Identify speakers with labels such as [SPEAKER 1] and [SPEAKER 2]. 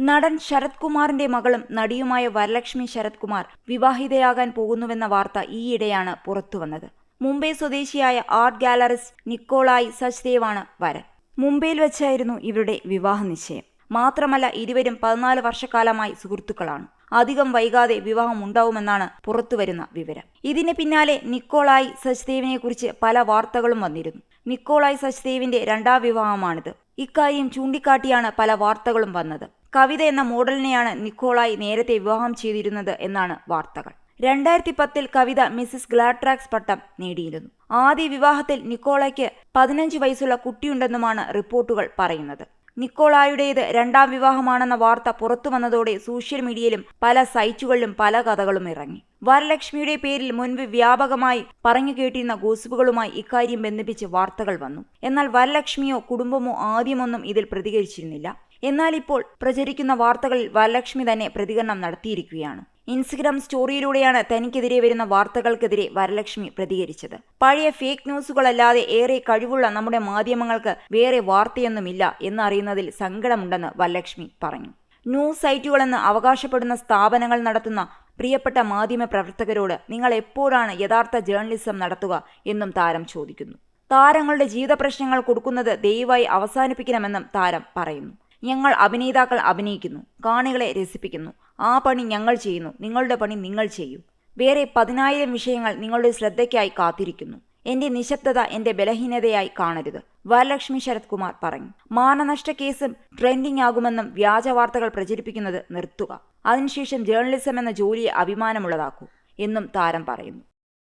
[SPEAKER 1] നടൻ ശരത് കുമാറിന്റെ മകളും നടിയുമായ വരലക്ഷ്മി ശരത് കുമാർ വിവാഹിതയാകാൻ പോകുന്നുവെന്ന വാർത്ത ഈയിടെയാണ് പുറത്തുവന്നത്. മുംബൈ സ്വദേശിയായ ആർട്ട് ഗാലറിസ്റ്റ് നിക്കോളായി സച്ദേവാണ് വരൻ. മുംബൈയിൽ വെച്ചായിരുന്നു ഇവരുടെ വിവാഹ നിശ്ചയം. മാത്രമല്ല ഇരുവരും പതിനാല് വർഷക്കാലമായി സുഹൃത്തുക്കളാണ്. അധികം വൈകാതെ വിവാഹം ഉണ്ടാവുമെന്നാണ് പുറത്തുവരുന്ന വിവരം. ഇതിന് പിന്നാലെ നിക്കോളായി സച്ദേവിനെ കുറിച്ച് പല വാർത്തകളും വന്നിരുന്നു. നിക്കോളായി സച്ദേവിന്റെ രണ്ടാം വിവാഹമാണിത്. ഇക്കാര്യം ചൂണ്ടിക്കാട്ടിയാണ് പല വാർത്തകളും വന്നത്. കവിത എന്ന മോഡലിനെയാണ് നിക്കോളായി നേരത്തെ വിവാഹം ചെയ്തിരുന്നത് എന്നാണ് വാർത്തകൾ. രണ്ടായിരത്തി പത്തിൽ കവിത മിസസ് ഗ്ലാട്രാക്സ് പട്ടം നേടിയിരുന്നു. ആദ്യ വിവാഹത്തിൽ നിക്കോളയ്ക്ക് പതിനഞ്ച് വയസ്സുള്ള കുട്ടിയുണ്ടെന്നുമാണ് റിപ്പോർട്ടുകൾ പറയുന്നത്. നിക്കോളായുടേത് രണ്ടാം വിവാഹമാണെന്ന വാർത്ത പുറത്തു വന്നതോടെ സോഷ്യൽ മീഡിയയിലും പല സൈറ്റുകളിലും പല കഥകളും ഇറങ്ങി. വരലക്ഷ്മിയുടെ പേരിൽ മുൻപ് വ്യാപകമായി പറഞ്ഞു കേട്ടിരുന്ന ഗോസിപ്പുകളുമായി ഇക്കാര്യം ബന്ധിപ്പിച്ച് വാർത്തകൾ വന്നു. എന്നാൽ വരലക്ഷ്മിയോ കുടുംബമോ ആദ്യമൊന്നും ഇതിൽ പ്രതികരിച്ചിരുന്നില്ല. എന്നാൽ ഇപ്പോൾ പ്രചരിക്കുന്ന വാർത്തകളിൽ വരലക്ഷ്മി തന്നെ പ്രതികരണം നടത്തിയിരിക്കുകയാണ്. ഇൻസ്റ്റഗ്രാം സ്റ്റോറിയിലൂടെയാണ് തനിക്കെതിരെ വരുന്ന വാർത്തകൾക്കെതിരെ വരലക്ഷ്മി പ്രതികരിച്ചത്. പഴയ ഫേക്ക് ന്യൂസുകളല്ലാതെ ഏറെ കഴിവുള്ള നമ്മുടെ മാധ്യമങ്ങൾക്ക് വേറെ വാർത്തയൊന്നുമില്ല എന്നറിയുന്നതിൽ സങ്കടമുണ്ടെന്ന് വരലക്ഷ്മി പറഞ്ഞു. ന്യൂസ് സൈറ്റുകളെന്ന് അവകാശപ്പെടുന്ന സ്ഥാപനങ്ങൾ നടത്തുന്ന പ്രിയപ്പെട്ട മാധ്യമ പ്രവർത്തകരോട് നിങ്ങൾ എപ്പോഴാണ് യഥാർത്ഥ ജേർണലിസം നടത്തുക എന്നും താരം ചോദിക്കുന്നു. താരങ്ങളുടെ ജീവിത പ്രശ്നങ്ങൾ കൊടുക്കുന്നത് ദയവായി അവസാനിപ്പിക്കണമെന്നും താരം പറയുന്നു. ഞങ്ങൾ അഭിനേതാക്കൾ അഭിനയിക്കുന്നു കാണികളെ രസിപ്പിക്കുന്നു. ആ പണി ഞങ്ങൾ ചെയ്യുന്നു നിങ്ങളുടെ പണി നിങ്ങൾ ചെയ്യൂ. വേറെ പതിനായിരം വിഷയങ്ങൾ നിങ്ങളുടെ ശ്രദ്ധയ്ക്കായി കാത്തിരിക്കുന്നു. എന്റെ നിശബ്ദത എന്റെ ബലഹീനതയായി കാണരുത് വരലക്ഷ്മി ശരത് കുമാർ പറഞ്ഞു. മാനനഷ്ട കേസും ട്രെൻഡിംഗ് ആകുമെന്നും വ്യാജ വാർത്തകൾ പ്രചരിപ്പിക്കുന്നത് നിർത്തുക. അതിനുശേഷം ജേർണലിസം എന്ന ജോലിയെ അഭിമാനമുള്ളതാക്കൂ എന്നും താരം പറയുന്നു.